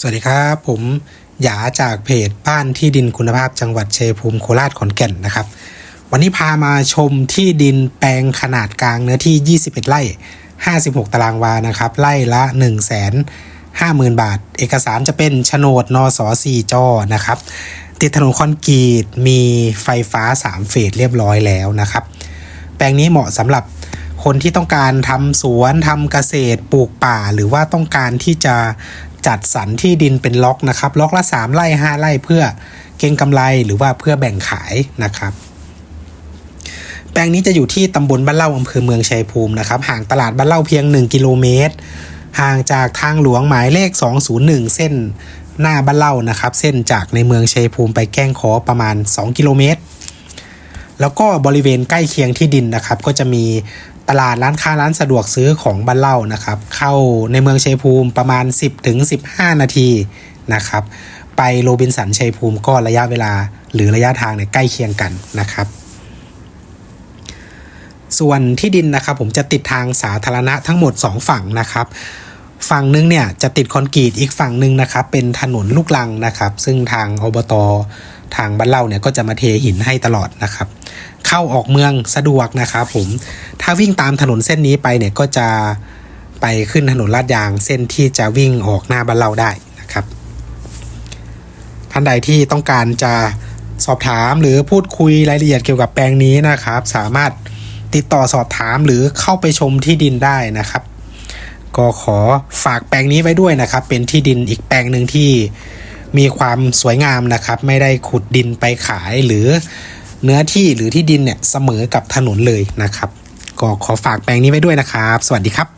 สวัสดีครับผมหยาจากเพจบ้านที่ดินคุณภาพจังหวัดเชัยภูมิโคราชขอนแก่นนะครับ วันนี้พามาชมที่ดินแปลงขนาดกลางเนื้อที่ 21 ไร่ 56 ตารางวานะครับไร่ละ 1 5 0 0 0 0 บาท เอกสารจะเป็นโฉนดนส4จอนะครับ ติดถนนคอนกรีตมีไฟฟ้า 3 เฟสเรียบร้อยแล้วนะครับ แปลงนี้เหมาะสำหรับคนที่ต้องการทำสวนทำเกษตรปลูกป่า หรือว่าต้องการที่จะ จัดสรรที่ดินเป็นล็อกนะครับ ล็อกละ 3 ไร่ 5 ไร่เพื่อเก็งกำไรหรือว่าเพื่อแบ่งขายนะครับ แปลงนี้จะอยู่ที่ตำบลบ้านเล่าอำเภอเมืองชัยภูมินะครับห่างตลาดบ้านเล่าเพียง 1 กิโลเมตร ห่างจากทางหลวงหมายเลข 201 เส้นหน้าบ้านเล่านะครับ เส้นจากในเมืองชัยภูมิไปแก้งขอประมาณ 2 กิโลเมตร แล้วก็บริเวณใกล้เคียงที่ดินนะครับ ก็จะมีตลาดร้านค้าร้านสะดวกซื้อของบ้านเล่านะครับ เข้าในเมืองชัยภูมิประมาณ 10ถึง15 นาทีนะครับ ไปโรบินสันชัยภูมิก็ระยะเวลาหรือระยะทางเนี่ยใกล้เคียงกันนะครับ ส่วนที่ดินนะครับ ผมจะติดทางสาธารณะทั้งหมด 2 ฝั่งนะครับฝั่งนึงเนี่ยจะติดคอนกรีตอีกฝั่งหนึ่งนะครับ เป็นถนนลูกลังนะครับ ซึ่งทางอบต ทางบ้านเล่าเนี่ยก็จะมาเทหินให้ตลอดนะครับ เข้าออกเมืองสะดวกนะครับผม ถ้าวิ่งตามถนนเส้นนี้ไปเนี่ยก็จะไปขึ้นถนนลาดยางเส้นที่จะวิ่งออกหน้าบ้านเล่าได้นะครับ ท่านใดที่ต้องการจะสอบถามหรือพูดคุยรายละเอียดเกี่ยวกับแปลงนี้นะครับ สามารถติดต่อสอบถามหรือเข้าไปชมที่ดินได้นะครับ ก็ขอฝากแปลงนี้ไว้ด้วยนะครับ เป็นที่ดินอีกแปลงหนึ่งที่มีความสวยงามนะครับ ไม่ได้ขุดดินไปขายหรือ เนื้อที่หรือที่ดินเนี่ยเสมอกับถนนเลยนะครับ ก็ขอฝากแปลงนี้ไว้ด้วยนะครับ สวัสดีครับ